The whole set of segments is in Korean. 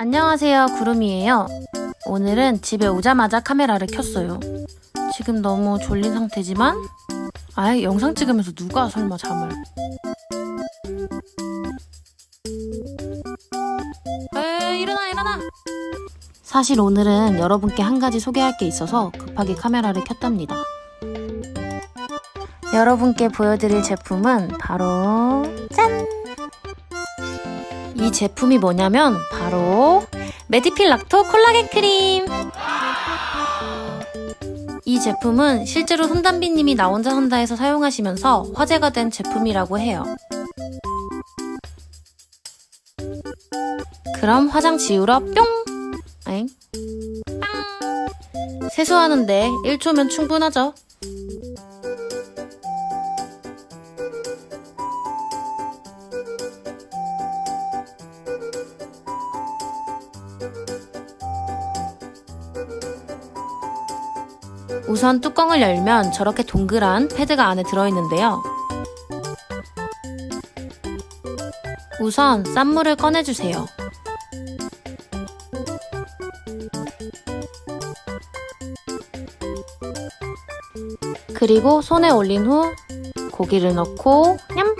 안녕하세요, 구름이에요. 오늘은 집에 오자마자 카메라를 켰어요. 지금 너무 졸린 상태지만, 아예 영상 찍으면서 누가 설마 잠을. 에이, 일어나, 일어나! 사실 오늘은 여러분께 한 가지 소개할 게 있어서 급하게 카메라를 켰답니다. 여러분께 보여드릴 제품은 바로 짠! 이 제품이 뭐냐면 바로 메디필 락토 콜라겐 크림. 이 제품은 실제로 손담비님이 나 혼자 산다에서 사용하시면서 화제가 된 제품이라고 해요. 그럼 화장 지우러 뿅! 엥? 빵! 세수하는데 1초면 충분하죠. 우선 뚜껑을 열면 저렇게 동그란 패드가 안에 들어있는데요. 우선 쌈물을 꺼내주세요. 그리고 손에 올린 후 고기를 넣고 냠!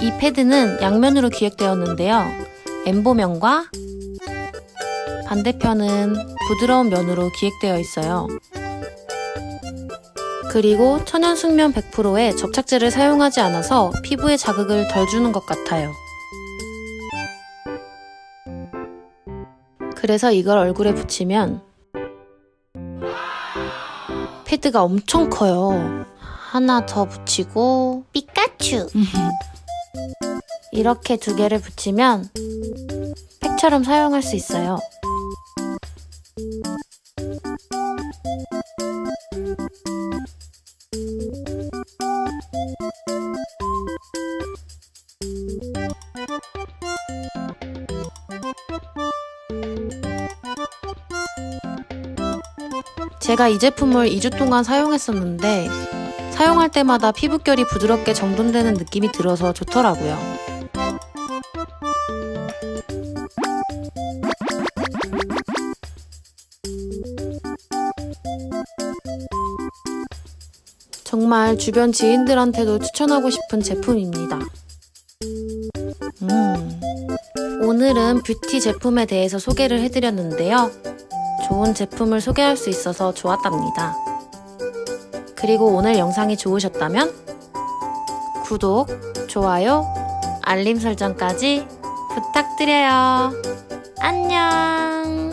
이 패드는 양면으로 기획되었는데요. 엠보면과 반대편은 부드러운 면으로 기획되어 있어요. 그리고 천연 숙면 100%의 접착제를 사용하지 않아서 피부에 자극을 덜 주는 것 같아요. 그래서 이걸 얼굴에 붙이면 패드가 엄청 커요. 하나 더 붙이고 피카츄. 이렇게 두 개를 붙이면 팩처럼 사용할 수 있어요. 제가 이 제품을 2주 동안 사용했었는데 사용할 때마다 피부결이 부드럽게 정돈되는 느낌이 들어서 좋더라고요. 정말 주변 지인들한테도 추천하고 싶은 제품입니다. 음. 오늘은 뷰티 제품에 대해서 소개를 해드렸는데요. 좋은 제품을 소개할 수 있어서 좋았답니다. 그리고 오늘 영상이 좋으셨다면 구독, 좋아요, 알림 설정까지 부탁드려요. 안녕!